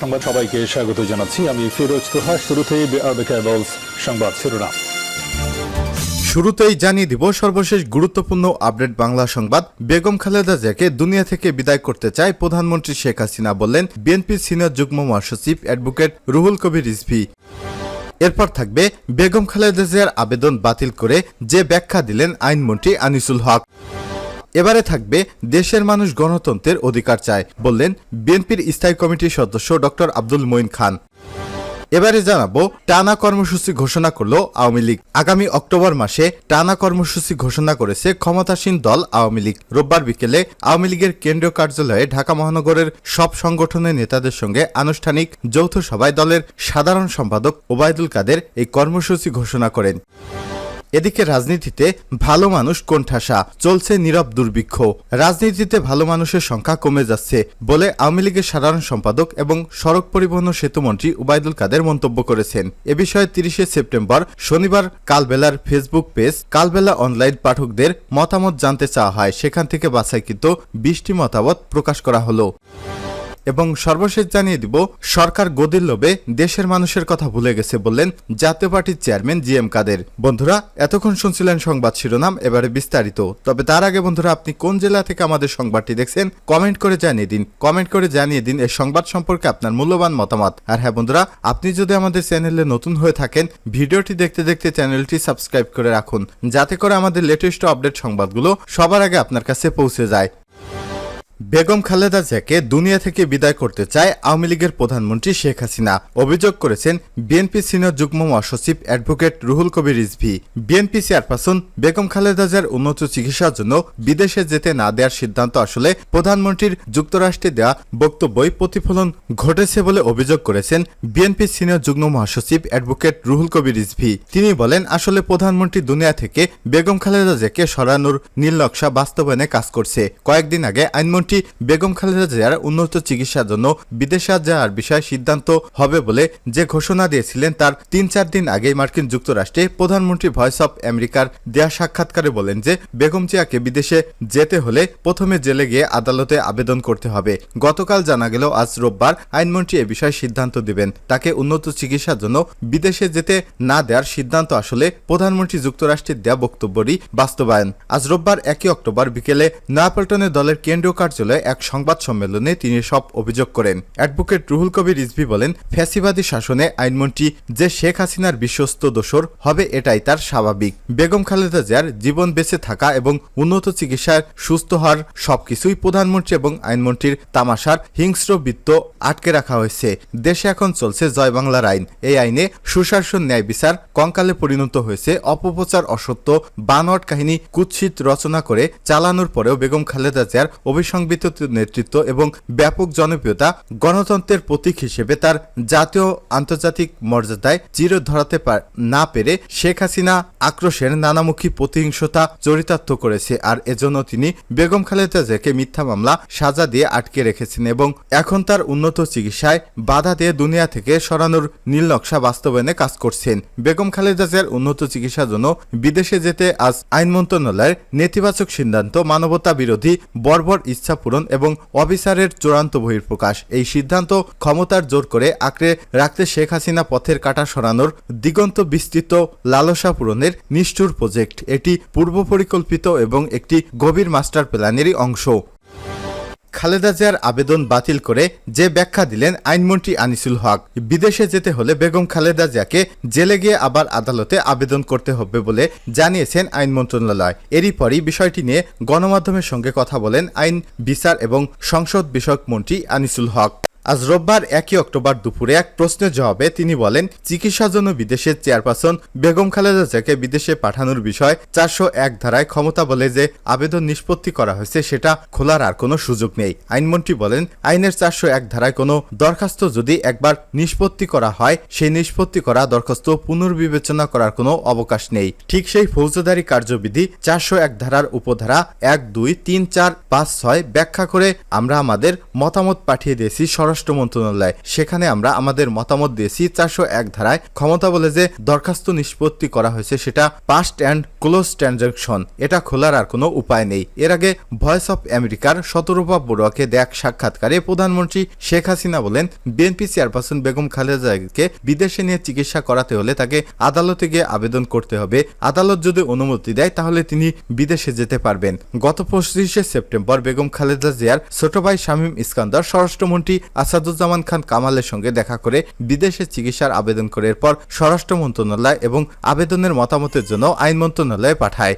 সংবাদ সবাইকে স্বাগত জানাচ্ছি। আমি ফিরোজ তোহা শুরুতেই সংবাদ শিরোনাম। শুরুতেই জানিয়ে দিব সর্বশেষ গুরুত্বপূর্ণ আপডেট বাংলা সংবাদ। বেগম খালেদা জিয়াকে দুনিয়া থেকে বিদায় করতে চায় প্রধানমন্ত্রী শেখ হাসিনা বললেন বিএনপির সিনিয়র যুগ্ম মহাসচিব অ্যাডভোকেট রুহুল কবির রিজভি। এরপর থাকবে বেগম খালেদা জিয়ার আবেদন বাতিল করে যে ব্যাখ্যা দিলেন আইনমন্ত্রী আনিসুল হক। এবারে থাকবে দেশের মানুষ গণতন্ত্রের অধিকার চায়, বললেন বিএনপির স্থায়ী কমিটির সদস্য ডক্টর আব্দুল মঈন খান। এবারে জানাব, টানা কর্মসূচি ঘোষণা করল আওয়ামী লীগ। আগামী অক্টোবর মাসে টানা কর্মসূচি ঘোষণা করেছে ক্ষমতাসীন দল আওয়ামী লীগ। রোববার বিকেলে আওয়ামী লীগের কেন্দ্রীয় কার্যালয়ে ঢাকা মহানগরের সব সংগঠনের নেতাদের সঙ্গে আনুষ্ঠানিক যৌথ সভায় দলের সাধারণ সম্পাদক ওবায়দুল কাদের এই কর্মসূচি ঘোষণা করেন। এদিকে রাজনীতিতে ভালো মানুষ কোণঠাসা, চলছে নীরব দুর্ভিক্ষ। রাজনীতিতে ভালো মানুষের সংখ্যা কমে যাচ্ছে বলে আওয়ামী লীগের সাধারণ সম্পাদক এবং সড়ক পরিবহন সেতুমন্ত্রী উবায়দুল কাদের মন্তব্য করেছেন। এ বিষয়ে তিরিশে সেপ্টেম্বর শনিবার কালবেলার ফেসবুক পেজ কালবেলা অনলাইন পাঠকদের মতামত জানতে চাওয়া হয়। সেখান থেকে বাছাইকৃত বিশটি মতামত প্রকাশ করা হলো। এবং সর্বশেষ জানিয়ে দিব, সরকার গদির লোভে দেশের মানুষের কথা ভুলে গেছে বললেন জাতীয় পার্টির চেয়ারম্যান জি এম কাদের। বন্ধুরা, এতক্ষণ শুনছিলেন সংবাদ শিরোনাম, এবারে বিস্তারিত। তবে তার আগে বন্ধুরা, আপনি কোন জেলা থেকে আমাদের সংবাদটি দেখছেন, কমেন্ট করে জানিয়ে দিন। কমেন্ট করে জানিয়ে দিন এই সংবাদ সম্পর্কে আপনার মূল্যবান মতামত। আর হ্যাঁ বন্ধুরা, আপনি যদি আমাদের চ্যানেলে নতুন হয়ে থাকেন, ভিডিওটি দেখতে দেখতে চ্যানেলটি সাবস্ক্রাইব করে রাখুন, যাতে করে আমাদের লেটেস্ট আপডেট সংবাদগুলো সবার আগে আপনার কাছে পৌঁছে যায়। বেগম খালেদা জিয়াকে দুনিয়া থেকে বিদায় করতে চায় আওয়ামী লীগের প্রধানমন্ত্রী শেখ হাসিনা। অভিযোগ করেছেন, বিএনপি সিনিয়র যুগ্ম মহাসচিব advocate Ruhul Kabir Rizvi. BNP chairperson Begum Khaleda জিয়ার উন্নত চিকিৎসার জন্য বিদেশে যেতে না দেওয়ার সিদ্ধান্ত আসলে প্রধানমন্ত্রীর যুক্তরাষ্ট্রে দেওয়া বক্তব্যই প্রতিফলন ঘটেছে বলে অভিযোগ করেছেন বিএনপি সিনিয়র যুগ্ম মহাসচিব অ্যাডভোকেট রুহুল কবির রিজভি। তিনি বলেন, আসলে প্রধানমন্ত্রী দুনিয়া থেকে বেগম খালেদা জিয়াকে সরানোর নীল নকশা বাস্তবায়নে কাজ করছে। কয়েকদিন আগে আইনমন্ত্রী প্রধানমন্ত্রী বেগম খালেদা জিয়ার উন্নত চিকিৎসার জন্য বিদেশে যাওয়ার বিষয়ে সিদ্ধান্ত হবে বলে যে ঘোষণা দিয়েছিলেন তার তিন চার দিন আগেই মার্কিন যুক্তরাষ্ট্রে প্রধানমন্ত্রী ভয়েস অব আমেরিকার দেয়া সাক্ষাৎকারে বলেন যে বেগম জিয়াকে বিদেশে যেতে হলে প্রথমে জেলে গিয়ে আদালতে আবেদন করতে হবে। গতকাল জানা গেল, আজ রোববার আইনমন্ত্রী এ বিষয়ে সিদ্ধান্ত দিবেন। তাকে উন্নত চিকিৎসার জন্য বিদেশে যেতে না দেওয়ার সিদ্ধান্ত আসলে প্রধানমন্ত্রী যুক্তরাষ্ট্রের দেয়া বক্তব্যেরই বাস্তবায়ন। আজ রোববার একই অক্টোবর বিকেলে নয়াপল্টনে দলের কেন্দ্রীয় কার্যালয়ে এক সংবাদ সম্মেলনে তিনি সব অভিযোগ করেন। অ্যাডভোকেট রুহুল কবির রিজভি বলেন, ফ্যাসিবাদী শাসনে আইনমন্ত্রী যে শেখ হাসিনার বিশ্বস্ত দোসর হবে এটাই তার স্বাভাবিক। বেগম খালেদা জিয়ার জীবন বেঁচে থাকা এবং উন্নত চিকিৎসার সুস্থ হওয়ার সবকিছুই প্রধানমন্ত্রী এবং আইনমন্ত্রীর তামাশার হিংস্র বৃত্ত আটকে রাখা হয়েছে। দেশে এখন চলছে জয় বাংলার আইন। এই আইনে সুশাসন, ন্যায় বিচার কঙ্কালে পরিণত হয়েছে অপপ্রচার, অসত্য, বানোয়াট কাহিনী কুৎসিত রচনা করে চালানোর পরেও বেগম খালেদা জিয়ার অভিসংবিত নেতৃত্ব এবং ব্যাপক জনপ্রিয়তা গণতন্ত্রের প্রতীক হিসেবে তার জাতীয় আন্তর্জাতিক মর্যাদায় চির ধরাতে না পেরে শেখ হাসিনা আক্রোশের নানামুখী প্রতিহিংসতা চরিতার্থ করেছে। আর এজন্য তিনি বেগম খালেদা জিয়াকে মিথ্যা মামলা, সাজা দিয়ে আটকে রেখেছেন এবং এখন তার উন্নত চিকিৎসায় বাধা দিয়ে দুনিয়া থেকে সরানোর নীল নকশা বাস্তবায়নে কাজ করছেন। বেগম খালেদা জিয়ার উন্নত চিকিৎসার জন্য বিদেশে যেতে আজ আইন মন্ত্রণালয়ের নেতিবাচক সিদ্ধান্ত মানবতা বিরোধী বর্বর ইচ্ছা পূরণ এবং অবিচারের চূড়ান্ত বহির্প্রকাশ এই সিদ্ধান্ত ক্ষমতার জোর করে আঁকড়ে রাখতে শেখ হাসিনা পথের কাটা সরানোর দিগন্ত বিস্তৃত লালসা পূরণের নিষ্ঠুর প্রজেক্ট। এটি পূর্ব পরিকল্পিত এবং একটি গভীর মাস্টার প্ল্যানেরই অংশ। খালেদা জিয়ার আবেদন বাতিল করে যে ব্যাখ্যা দিলেন আইনমন্ত্রী আনিসুল হক, বিদেশে যেতে হলে বেগম খালেদা জিয়াকে জেলে গিয়ে আবার আদালতে আবেদন করতে হবে বলে জানিয়েছেন আইন মন্ত্রণালয়। এরই পরই বিষয়টি নিয়ে গণমাধ্যমের সঙ্গে কথা বলেন আইন, বিচার এবং সংসদ বিষয়ক মন্ত্রী আনিসুল হক। আজ রোববার একই অক্টোবর দুপুরে এক প্রশ্নের জবাবে তিনি বলেন, চিকিৎসার জন্য বিদেশের চেয়ারপারসন বেগম খালেদা জিয়াকে বিদেশে পাঠানোর বিষয় চারশো এক ধারায় ক্ষমতা বলে যে আবেদন নিষ্পত্তি করা হয়েছে সেটা খোলার আর কোনো সুযোগ নেই। আইনমন্ত্রী বলেন, আইনের চারশো এক ধারায় কোনো দরখাস্ত যদি একবার নিষ্পত্তি করা হয়, সেই নিষ্পত্তি করা দরখাস্ত পুনর্বিবেচনা করার কোনো অবকাশ নেই। ঠিক সেই ফৌজদারি কার্যবিধি চারশো এক ধারার উপধারা এক দুই তিন চার পাঁচ ছয় ব্যাখ্যা করে আমরা আমাদের মতামত পাঠিয়ে দিয়েছি সরাসরি স্বরাষ্ট্র মন্ত্রণালয়। সেখানে আমরা আমাদের মতামত দিয়েছি, চারশো এক ধারায় ক্ষমতা বলে যে দরখাস্ত নিষ্পত্তি করা হয়েছে সেটা পাস্ট অ্যান্ড ক্লোজ ট্রানজাকশন এটা খোলার আর কোনো উপায় নেই। এর আগে ভয়েস অফ আমেরিকার শতরূপা বড়ুয়াকে দেখ সাক্ষাৎকারে প্রধানমন্ত্রী শেখ হাসিনা বলেন, বিএনপি চেয়ারপারসন বেগম খালেদা জিয়াকে বিদেশে নিয়ে চিকিৎসা করাতে হলে তাকে আদালতে গিয়ে আবেদন করতে হবে। আদালত যদি অনুমতি দেয়, তাহলে তিনি বিদেশে যেতে পারবেন। গত পঁচিশে সেপ্টেম্বর বেগম খালেদা জিয়ার ছোট ভাই শামীম ইস্কান্দার স্বরাষ্ট্রমন্ত্রী আসাদুজ্জামান খান কামালের সঙ্গে দেখা করে বিদেশে চিকিৎসার আবেদন করে এরপর স্বরাষ্ট্র মন্ত্রণালয় এবং আবেদনের মতামতের জন্য আইন মন্ত্রণালয়ে পাঠায়।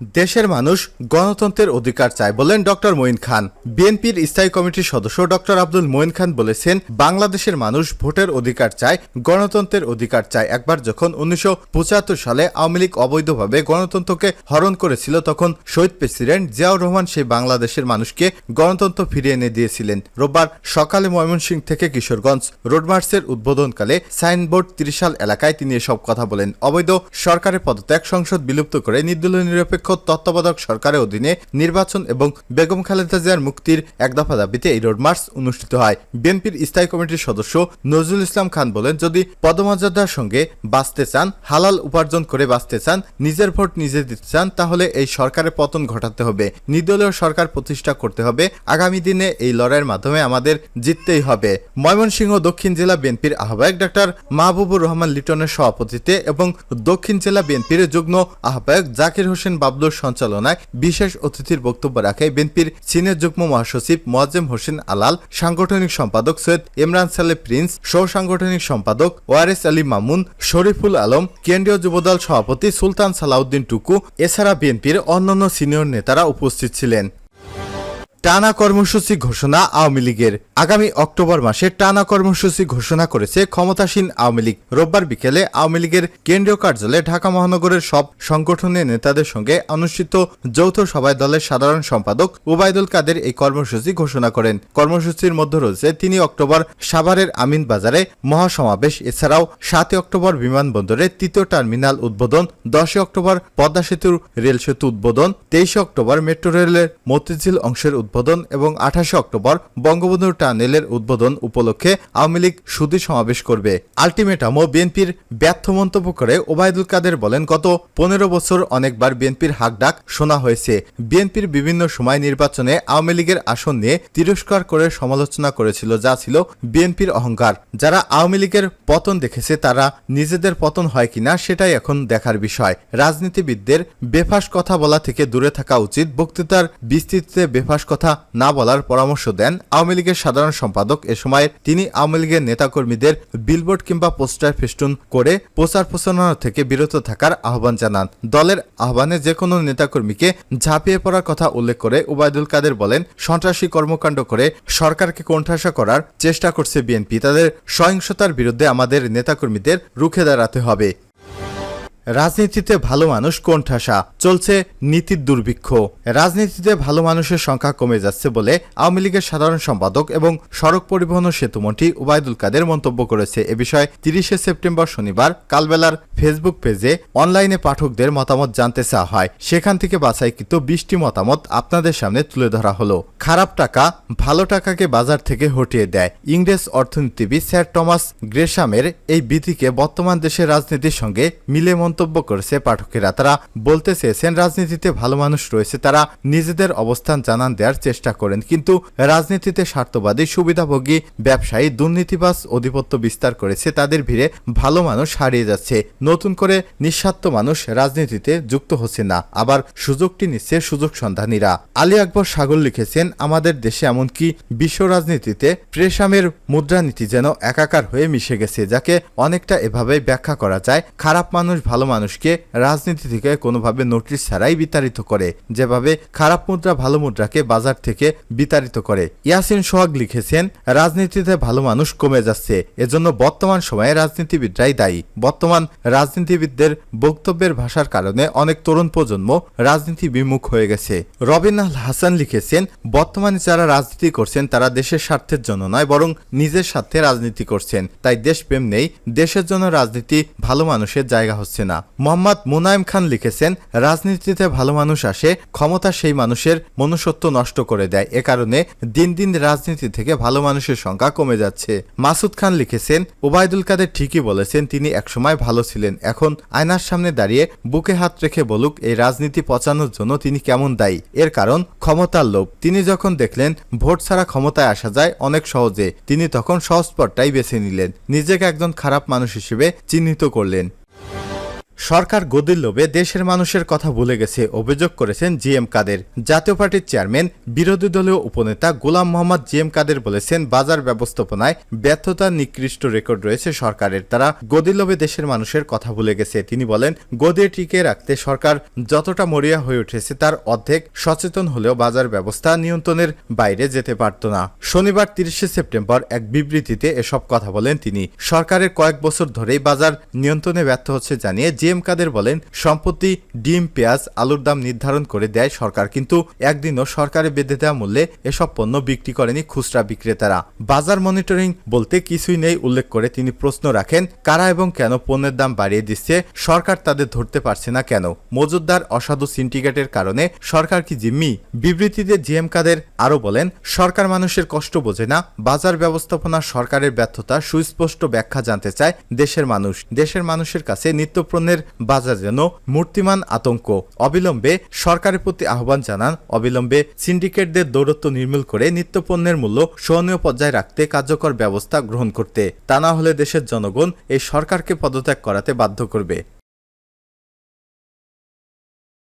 দেশের মানুষ গণতন্ত্রের অধিকার চায় বলেন ডক্টর মঈন খান। বিএনপির স্থায়ী কমিটির সদস্য ডক্টর আব্দুল মঈন খান বলেছেন, বাংলাদেশের মানুষ ভোটের অধিকার চায়, গণতন্ত্রের অধিকার চায়। একবার যখন উনিশশো পঁচাত্তর সালে আওয়ামী লীগ অবৈধভাবে গণতন্ত্রকে হরণ করেছিল, তখন শহীদ প্রেসিডেন্ট জিয়াউর রহমান সেই বাংলাদেশের মানুষকে গণতন্ত্র ফিরিয়ে এনে দিয়েছিলেন। রোববার সকালে ময়মনসিংহ থেকে কিশোরগঞ্জ রোডমার্চের উদ্বোধনকালে সাইনবোর্ড ত্রিশাল এলাকায় তিনি এসব কথা বলেন। অবৈধ সরকারের পদত্যাগ সংসদ বিলুপ্ত করে নির্দলীয় নিরপেক্ষ তত্ত্বাবধায়ক সরকারের অধীনে নির্বাচন এবং বেগম খালেদা জিয়ার মুক্তির এক দফা দাবিতে এই রোড মার্চ অনুষ্ঠিত হয়। বিএনপির স্থায়ী কমিটির সদস্য নজরুল ইসলাম খান বলেন, যদি পদমর্যাদার সঙ্গে বাঁচতে চান, হালাল উপার্জন করে বাঁচতে চান, নিজের ভোট নিজে দিতে চান, তাহলে এই সরকারের পতন ঘটাতে হবে। নির্দলীয় সরকার প্রতিষ্ঠা করতে হবে। আগামী দিনে এই লড়াইয়ের মাধ্যমে আমাদের জিততেই হবে। ময়মনসিংহ দক্ষিণ জেলা বিএনপির আহ্বায়ক ডাক্তার মাহবুবুর রহমান লিটনের সভাপতিত্বে এবং দক্ষিণ জেলা বিএনপির যুগ্ম আহ্বায়ক জাকির হোসেন বাবলুর সঞ্চালনায় বিশেষ অতিথির বক্তব্য রাখে বিএনপির চীনের যুগ্ম মহাসচিব মোয়াজ্জেম হোসেন আলাল, সাংগঠনিক সম্পাদক সৈয়দ ইমরান সালে প্রিন্স সহ সাংগঠনিক সম্পাদক ওয়ারেস আলী মামুন, শরীফুল আলম, কেন্দ্রীয় যুবদল সভাপতি সুলতান সালাউদ্দিন টুকু, এছাড়া বিএনপির অন্যান্য সিনিয়র নেতারা উপস্থিত ছিলেন। টানা কর্মসূচি ঘোষণা আওয়ামী লীগের। আগামী অক্টোবর মাসে টানা কর্মসূচি ঘোষণা করেছে ক্ষমতাসীন আওয়ামী লীগ। রোববার বিকেলে আওয়ামী লীগের কেন্দ্রীয় কার্যালয়ে ঢাকা মহানগরের সব সংগঠনের নেতাদের সঙ্গে অনুষ্ঠিত যৌথ সভায় দলের সাধারণ সম্পাদক ওবায়দুল কাদের এই কর্মসূচি ঘোষণা করেন। কর্মসূচির মধ্যে রয়েছে তিন অক্টোবর সাভারের আমিন বাজারে মহাসমাবেশ। এছাড়াও সাতই অক্টোবর বিমানবন্দরে তৃতীয় টার্মিনাল উদ্বোধন, দশই অক্টোবর পদ্মা সেতুর রেল সেতু উদ্বোধন, তেইশে অক্টোবর মেট্রো রেলের মতিঝিল অংশের উদ্বোধন। এবং আঠাশে অক্টোবর বঙ্গবন্ধু টানেলের উদ্বোধন উপলক্ষে আওয়ামী লীগ সুদী সমাবেশ করবে। আলটিমেটাম ও বিএনপির ব্যর্থ মন্তব্য করে ওবায়দুল কাদের বলেন, গত পনেরো বছর অনেকবার বিএনপির হাকডাক শোনা হয়েছে। বিএনপির বিভিন্ন সময় নির্বাচনে আওয়ামী লীগের আসন নিয়ে তিরস্কার করে সমালোচনা করেছিল, যা ছিল বিএনপির অহংকার। যারা আওয়ামী লীগের পতন দেখেছে, তারা নিজেদের পতন হয় কিনা সেটাই এখন দেখার বিষয়। রাজনীতিবিদদের বেফাস কথা বলা থেকে দূরে থাকা উচিত, বক্তৃতার বিস্তৃতিতে বেফাস কথা না বলার পরামর্শ দেন আওয়ামী লীগের সাধারণ সম্পাদক। এ সময় তিনি আওয়ামী লীগের নেতাকর্মীদের বিলবোর্ড কিংবা পোস্টার ফেস্টুন করে প্রচার প্রচারণা থেকে বিরত থাকার আহ্বান জানান। দলের আহ্বানে যে কোনো নেতাকর্মীকে ঝাঁপিয়ে পড়ার কথা উল্লেখ করে ওবায়দুল কাদের বলেন, সন্ত্রাসী কর্মকাণ্ড করে সরকারকে কোণঠাসা করার চেষ্টা করছে বিএনপি। তাদের সহিংসতার বিরুদ্ধে আমাদের নেতাকর্মীদের রুখে দাঁড়াতে হবে। রাজনীতিতে ভালো মানুষ কোণঠাসা। চলছে নীতির দুর্ভিক্ষ। রাজনীতিতে ভালো মানুষের সংখ্যা কমে যাচ্ছে বলে আওয়ামী লীগের সাধারণ সম্পাদক এবং সড়ক পরিবহন সেতুমন্ত্রী ওবায়দুল কাদের মন্তব্য করেছে। এ বিষয়ে তিরিশে সেপ্টেম্বর শনিবার কালবেলার ফেসবুক পেজে অনলাইনে পাঠকদের মতামত জানতে চাওয়া হয়। সেখান থেকে বাছাইকৃত বিশটি মতামত আপনাদের সামনে তুলে ধরা হলো। খারাপ টাকা, ভালো টাকাকে বাজার থেকে হটিয়ে দেয়। ইংরেজ অর্থনীতিবিদ স্যার টমাস গ্রেশামের এই বিধিকে বর্তমান দেশের রাজনীতির সঙ্গে মিলে মন্তব্য করেছে পাঠকেরা। তারা বলতে চেয়েছেন রাজনীতিতে ভালো মানুষ রয়েছে, তারা নিজেদের অবস্থান জানান দেওয়ার চেষ্টা করেন, কিন্তু রাজনীতিতে স্বার্থবাদী, সুবিধাভোগী ব্যবসায়ী, দুর্নীতিবাজ আধিপত্য বিস্তার করেছে, তাদের ভিড়ে ভালো মানুষ হারিয়ে যাচ্ছে, নতুন করে নিঃস্বার্থ মানুষ রাজনীতিতে যুক্ত হচ্ছে না, আবার সুযোগটি নিচ্ছে সুযোগ সন্ধানীরা। আলী আকবর সাগর লিখেছেন, আমাদের দেশে এমনকি বিশ্ব রাজনীতিতে প্রেসামের মুদ্রানীতি যেন একাকার হয়ে মিশে গেছে, যাকে অনেকটা এভাবে ব্যাখ্যা করা যায়, খারাপ মানুষ ভালো মানুষকে রাজনীতি থেকে কোনোভাবে নোটিশ ছাড়াই বিতাড়িত করে, যেভাবে খারাপ মুদ্রা ভালো মুদ্রাকে বাজার থেকে বিতাড়িত করে। ইয়াসিন সোহাগ লিখেছেন, রাজনীতিতে ভালো মানুষ কমে যাচ্ছে, এজন্য বর্তমান সময়ে রাজনীতিবিদরাই দায়ী। বর্তমান রাজনীতিবিদদের বক্তব্যের ভাষার কারণে অনেক তরুণ প্রজন্ম রাজনীতি বিমুখ হয়ে গেছে। রবিন আল হাসান লিখেছেন, বর্তমানে যারা রাজনীতি করছেন তারা দেশের স্বার্থের জন্য নয়, বরং নিজের স্বার্থে রাজনীতি করছেন। তাই দেশপ্রেম নেই, দেশের জন্য রাজনীতি ভালো মানুষের জায়গা হচ্ছে না। না মোহাম্মদ মুনায়েম খান লিখেছেন, রাজনীতিতে ভালো মানুষ আসে, ক্ষমতা সেই মানুষের মনুষ্যত্ব নষ্ট করে দেয়। এ কারণে দিন দিন রাজনীতি থেকে ভালো মানুষের সংখ্যা কমে যাচ্ছে। মাসুদ খান লিখেছেন, ওবায়দুল কাদের ঠিকই বলেছেন, তিনি একসময় ভালো ছিলেন। এখন আয়নার সামনে দাঁড়িয়ে বুকে হাত রেখে বলুক, এই রাজনীতি পচানোর জন্য তিনি কেমন দায়ী? এর কারণ, ক্ষমতার লোভ। তিনি যখন দেখলেন ভোট ছাড়া ক্ষমতায় আসা যায় অনেক সহজে, তিনি তখন সহজ পথটাই বেছে নিলেন। নিজেকে একজন খারাপ মানুষ হিসেবে চিহ্নিত করলেন। সরকার গদির লোভে দেশের মানুষের কথা ভুলে গেছে, অভিযোগ করেছেন জি এম কাদের। জাতীয় পার্টির চেয়ারম্যান, বিরোধী দলীয় উপনেতা গোলাম মোহাম্মদ জি এম কাদের বলেছেন, বাজার ব্যবস্থাপনায় ব্যর্থতার নিকৃষ্ট রেকর্ড রয়েছে সরকারের। তারা গদির লোভে দেশের মানুষের কথা ভুলে গেছে। তিনি বলেন, গদি টিকে রাখতে সরকার যতটা মরিয়া হয়ে উঠেছে তার অর্ধেক সচেতন হলেও বাজার ব্যবস্থা নিয়ন্ত্রণের বাইরে যেতে পারত না। শনিবার তিরিশে সেপ্টেম্বর এক বিবৃতিতে এসব কথা বলেন তিনি। সরকারের কয়েক বছর ধরেই বাজার নিয়ন্ত্রণে ব্যর্থ হচ্ছে জানিয়ে এম কাদের বলেন, সম্প্রতি ডিম, পেঁয়াজ, আলুর দাম নির্ধারণ করে দেয় সরকার, কিন্তু একদিনও সরকারে বেঁধে দেওয়া মূল্যে এসব পণ্য বিক্রি করেনি খুচরা বিক্রেতারা। বাজার মনিটরিং বলতে কিছুই নেই উল্লেখ করে তিনি প্রশ্ন রাখেন, কারা এবং কেন পণ্যের দাম বাড়িয়ে দিচ্ছে, সরকার তাদের ধরতে পারছে না কেন? মজুদদার অসাধু সিন্ডিকেটের কারণে সরকার কি জিম্মি? বিবৃতিতে জিএম কাদের আরও বলেন, সরকার মানুষের কষ্ট বোঝে না, বাজার ব্যবস্থাপনা সরকারের ব্যর্থতা সুস্পষ্ট ব্যাখ্যা জানতে চায় দেশের মানুষ। দেশের মানুষের কাছে নিত্যপণ্যের বাজার যেন মূর্তিমান আতঙ্ক। অবিলম্বে সরকারের প্রতি আহ্বান জানান, অবিলম্বে সিন্ডিকেটদের দৌরত্ব নির্মূল করে নিত্যপণ্যের মূল্য সহনীয় পর্যায়ে রাখতে কার্যকর ব্যবস্থা গ্রহণ করতে। তা না হলে দেশের জনগণ এই সরকারকে পদত্যাগ করাতে বাধ্য করবে।